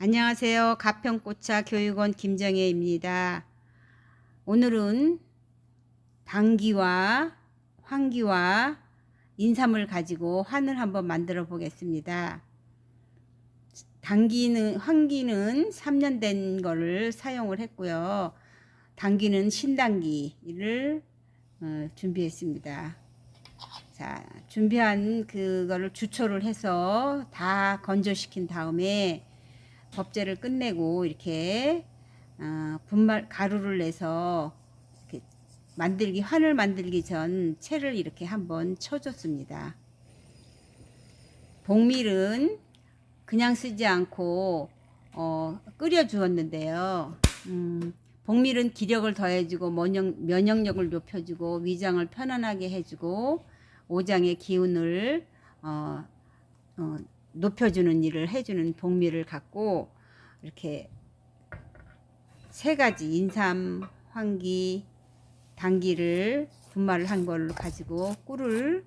안녕하세요. 가평꽃차 교육원 김정혜입니다. 오늘은 당기와 황기와 인삼을 가지고 환을 한번 만들어 보겠습니다. 당기는 황기는 3년 된 거를 사용을 했고요. 당기는 신당기를 어, 준비했습니다. 자, 준비한 그거를 주초를 해서 다 건조시킨 다음에 법제를 끝내고 이렇게 어, 분말 가루를 내서 이렇게 만들기 환을 만들기 전 채를 이렇게 한번 쳐줬습니다. 복밀은 그냥 쓰지 않고 어, 끓여 주었는데요. 음, 복밀은 기력을 더해주고 면역, 면역력을 높여주고 위장을 편안하게 해주고 오장의 기운을 어, 어, 높여주는 일을 해주는 복미를 갖고 이렇게 세 가지 인삼, 황기, 당기를 분말을 한 걸로 가지고 꿀을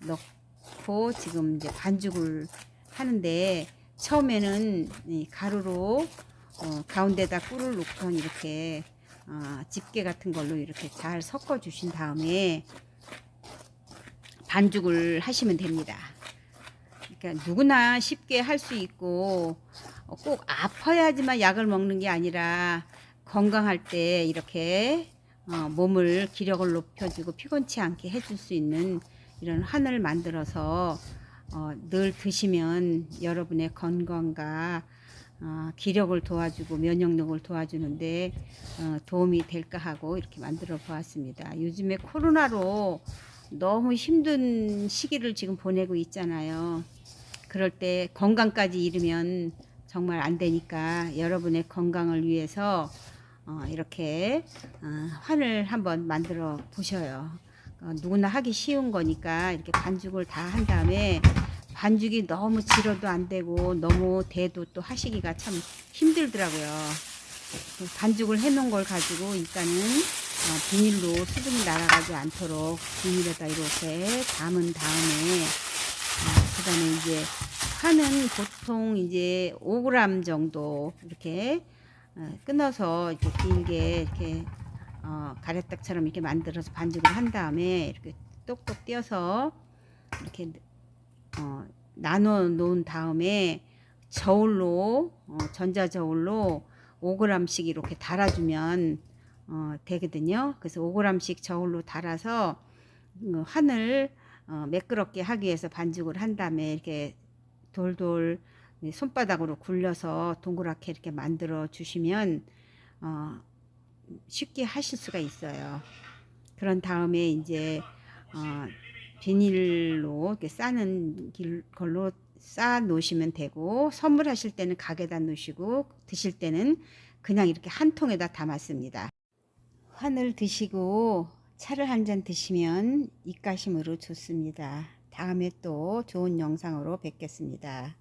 넣고 지금 이제 반죽을 하는데 처음에는 이 가루로 어, 가운데다 꿀을 놓고 이렇게 어, 집게 같은 걸로 이렇게 잘 섞어 주신 다음에 반죽을 하시면 됩니다. 그러니까 누구나 쉽게 할 수 있고 어, 꼭 아파야지만 약을 먹는 게 아니라 건강할 때 이렇게 어, 몸을 기력을 높여주고 피곤치 않게 해줄 수 있는 이런 한을 만들어서 어, 늘 드시면 여러분의 건강과 어, 기력을 도와주고 면역력을 도와주는데 어, 도움이 될까 하고 이렇게 만들어 보았습니다. 요즘에 코로나로 너무 힘든 시기를 지금 보내고 있잖아요. 그럴 때 건강까지 잃으면 정말 안 되니까 여러분의 건강을 위해서 어, 이렇게 어, 환을 한번 만들어 보셔요. 어, 누구나 하기 쉬운 거니까 이렇게 반죽을 다 한 다음에 반죽이 너무 질어도 안 되고 너무 대도 또 하시기가 참 힘들더라고요. 그 반죽을 해놓은 걸 가지고 일단은 어, 비닐로 수분이 날아가지 않도록 비닐에다 이렇게 담은 다음에 어, 그다음에 이제 파는 보통 이제 5g 정도 이렇게 어, 끊어서 이렇게 길게 이렇게 어, 가래떡처럼 이렇게 만들어서 반죽을 한 다음에 이렇게 똑똑 띄어서 이렇게 어, 나눠 놓은 다음에 저울로 어, 전자 저울로 5g씩 이렇게 달아주면 어, 되거든요. 그래서 5g씩 저울로 달아서 어, 환을 어, 매끄럽게 하기 위해서 반죽을 한 다음에 이렇게 돌돌 손바닥으로 굴려서 동그랗게 이렇게 만들어 주시면 어, 쉽게 하실 수가 있어요. 그런 다음에 이제 어, 비닐로 이렇게 싸는 길- 걸로 싸 놓으시면 되고 선물하실 때는 가게다 놓으시고 드실 때는 그냥 이렇게 한 통에다 담았습니다. 환을 드시고 차를 한 잔 드시면 입가심으로 좋습니다. 다음에 또 좋은 영상으로 뵙겠습니다.